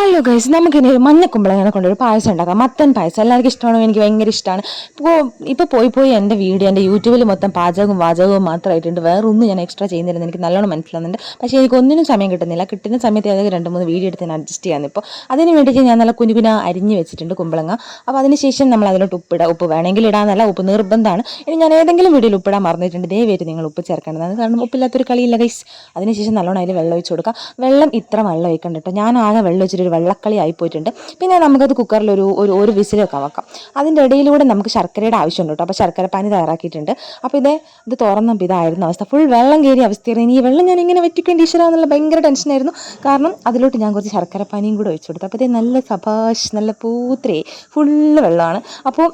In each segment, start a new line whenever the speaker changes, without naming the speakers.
Hello guys നമുക്കിനി ഒരു മഞ്ഞക്കുമ്പളങ്ങനെ കൊണ്ടൊരു പായസം ഉണ്ടാക്കാം. മത്തൻ പായസം. എല്ലാവർക്കും ഇഷ്ടമാണോ? എനിക്ക് ഭയങ്കര ഇഷ്ടമാണ്. ഇപ്പോൾ ഇപ്പോൾ പോയി പോയി എന്റെ വീഡിയോ എന്റെ യൂട്യൂബിൽ മൊത്തം പാചകവും വാചകവും മാത്രമായിട്ടുണ്ട്. വേറൊന്നും ഞാൻ എക്സ്ട്രാ ചെയ്യുന്നില്ല എനിക്ക് നല്ലോണം മനസ്സിലാവുന്നുണ്ട്. പക്ഷേ എനിക്ക് ഒന്നിനും സമയം കിട്ടുന്നില്ല. കിട്ടുന്ന സമയത്ത് ഏതൊക്കെ രണ്ട് മൂന്ന് വീഡിയോ എടുത്ത് ഞാൻ അഡ്ജസ്റ്റ് ചെയ്യാൻ ഇപ്പോൾ അതിന് വേണ്ടിയിട്ട് ഞാൻ നല്ല കുഞ്ഞു കുഞ്ഞ അരിഞ്ഞ് വെച്ചിട്ടുണ്ട് കുമ്പളങ്ങ. അപ്പോൾ അതിന് ശേഷം നമ്മൾ അതിലോട്ട് ഉപ്പിടുക ഉപ്പ് വേണമെങ്കിൽ ഇടാന്നല്ല ഉപ്പ് നിർബന്ധമാണ്. ഇനി ഞാൻ ഏതെങ്കിലും വീഡിയോയിൽ ഉപ്പിടാൻ മറന്നിട്ടുണ്ട്. ദയവേറ്റ് നിങ്ങൾ ഉപ്പ് ചേർക്കേണ്ടതാണ്. കാരണം ഉപ്പില്ലാത്തൊരു കളിയില്ല ഗൈസ് അതിനുശേഷം നല്ലോണം അതിൽ വെള്ളം ഒഴിച്ച് കൊടുക്കുക വെള്ളം ഇത്ര വെള്ളം ഒഴിക്കണ്ട കേട്ടോ. ഞാൻ ആകെ വെള്ളം ഒഴിച്ചിട്ട് ഒരു വെള്ളക്കളി ആയിപ്പോയിട്ടുണ്ട്. പിന്നെ നമുക്കത് കുക്കറിൽ ഒരു ഒരു ഒരു വിസിലൊക്കെ വെക്കാം. അതിന്റെ ഇടയിലൂടെ നമുക്ക് ശർക്കരയുടെ ആവശ്യമുണ്ട് കേട്ടോ. അപ്പോൾ ശർക്കര പാനി തയ്യാറാക്കിയിട്ടുണ്ട്. അപ്പോൾ ഇതേ ഇത് തുറന്നപ്പോൾ ഇതായിരുന്നു അവസ്ഥ. ഫുൾ വെള്ളം കയറിയ അവസ്ഥയായിരുന്നു ഈ വെള്ളം ഞാൻ എങ്ങനെ വെറ്റിക്കേണ്ടി ഈശ്വരാന്നുള്ള ഭയങ്കര ടെൻഷനായിരുന്നു കാരണം അതിലോട്ട് ഞാൻ കുറച്ച് ശർക്കര പാനിയും കൂടെ ഒഴിച്ചു കൊടുത്തു. അപ്പോൾ ഇതേ നല്ല സഭാഷ് നല്ല പൂത്രേ ഫുള്ള് വെള്ളമാണ്. അപ്പോൾ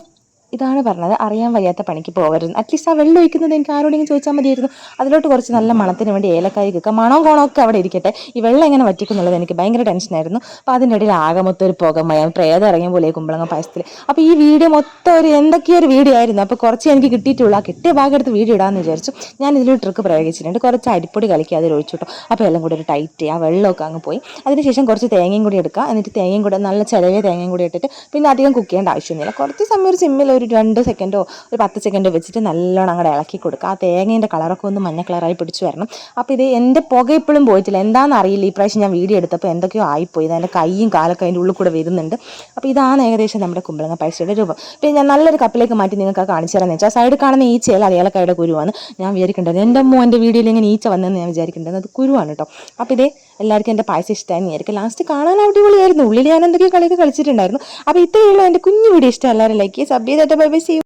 ഇതാണ് പറഞ്ഞത്. അറിയാൻ വയ്യാത്ത പണിക്ക് പോകരുത്. അറ്റ്ലീസ്റ്റ് ആ വെള്ളം ഒഴിക്കുന്നത് എനിക്ക് ആരോടെങ്കിലും ചോദിച്ചാൽ മതിയായിരുന്നു. അതിലോട്ട് കുറച്ച് നല്ല മണത്തിന് വേണ്ടി ഏലക്കായ കിക്കുക മണവും കോണമൊക്കെ അവിടെ ഇരിക്കട്ടെ. ഈ വെള്ളം എങ്ങനെ വറ്റിക്കുന്നുള്ളത് എനിക്ക് ഭയങ്കര ടെൻഷനായിരുന്നു അപ്പോൾ അതിന്റെ ഇടയിൽ ആകെ മൊത്തം ഒരു പുകമയം പ്രേതം ഇറങ്ങിയ പോലെ കുമ്പളങ്ങ പായസത്തിൽ അപ്പോൾ ഈ വീഡിയോ മൊത്തം ഒരു എന്തൊക്കെയോ ഒരു വീഡിയോ ആയിരുന്നു. അപ്പോൾ കുറച്ച് എനിക്ക് കിട്ടിയിട്ടുള്ളൂ. ആ കിട്ടിയ ഭാഗം എടുത്ത് വീഡിയോ ഇടാമെന്ന് വിചാരിച്ചു. ഞാൻ ഇതിലൊരു ട്രിക്ക് പ്രയോഗിച്ചിട്ടുണ്ട്. കുറച്ച് അരിപ്പൊടി കളിക്കുക അതിൽ ഒഴിച്ചു കേട്ടോ. അപ്പോൾ എല്ലാം കൂടി ഒരു ടൈറ്റ് ആ വെള്ളമൊക്കെ അങ്ങ് പോയി. അതിനുശേഷം കുറച്ച് തേങ്ങയും കൂടി എടുക്കുക എന്നിട്ട് തേങ്ങയും കൂടെ നല്ല ചിലവിയ തേങ്ങയും കൂടി ഇട്ടിട്ട് പിന്നെ അധികം കുക്ക് ചെയ്യേണ്ട ആവശ്യമൊന്നുമില്ല. കുറച്ച് സമയം ഒരു സിമ്മിൽ ഒരു രണ്ട് സെക്കൻഡോ ഒരു പത്ത് സെക്കൻഡോ വെച്ചിട്ട് നല്ലോണം അങ്ങോട്ട് ഇളക്കി കൊടുക്കുക. ആ തേങ്ങേന്റെ കളറൊക്കെ ഒന്ന് മഞ്ഞ കളറായി പിടിച്ചു വരണം. അപ്പോൾ ഇത് എന്റെ പുക ഇപ്പോഴും പോയിട്ടില്ല. എന്താണെന്ന് അറിയില്ല. ഈ പ്രാവശ്യം ഞാൻ വീഡിയോ എടുത്തപ്പോൾ എന്തൊക്കെയോ ആയിപ്പോയി. ഇതെന്റെ കൈയും കാലൊക്കെ അതിന്റെ ഉള്ളിൽ കൂടെ വരുന്നുണ്ട്. അപ്പോൾ ഇതാണ് ഏകദേശം നമ്മുടെ കുമ്പളങ്ങ പൈസയുടെ രൂപം. പിന്നെ ഞാൻ നല്ലൊരു കപ്പിലേക്ക് മാറ്റി നിങ്ങൾക്ക് കാണിച്ചു തരാമെന്ന് വെച്ചാൽ സൈഡിൽ കാണുന്ന ഈച്ചയല്ല അത് ഏലക്കായുടെ കുരുവാണ്. ഞാൻ വിചാരിക്കേണ്ടത് എന്റെ അമ്മ എന്റെ വീഡിയോയിൽ ഇങ്ങനെ ഈച്ച വന്നതെന്ന് ഞാൻ വിചാരിക്കേണ്ടത്. അത് കുരുവാണ് കേട്ടോ അപ്പോൾ ഇതേ എല്ലാവർക്കും എന്റെ പായസം ഇഷ്ടമായി ആയിരിക്കും ലാസ്റ്റ് കാണാൻ അടിപൊളിയായിരുന്നു. ഉള്ളിൽ ഞാൻ എന്തൊക്കെയോ കളിയൊക്കെ കളിച്ചിട്ടുണ്ടായിരുന്നു. അപ്പോൾ ഇത്രയുള്ള എന്റെ കുഞ്ഞു വീഡിയോ. ഇഷ്ടം എല്ലാവരും ലൈക്ക് സബ് ചെയ്തിട്ട് ബൈ ബൈ സി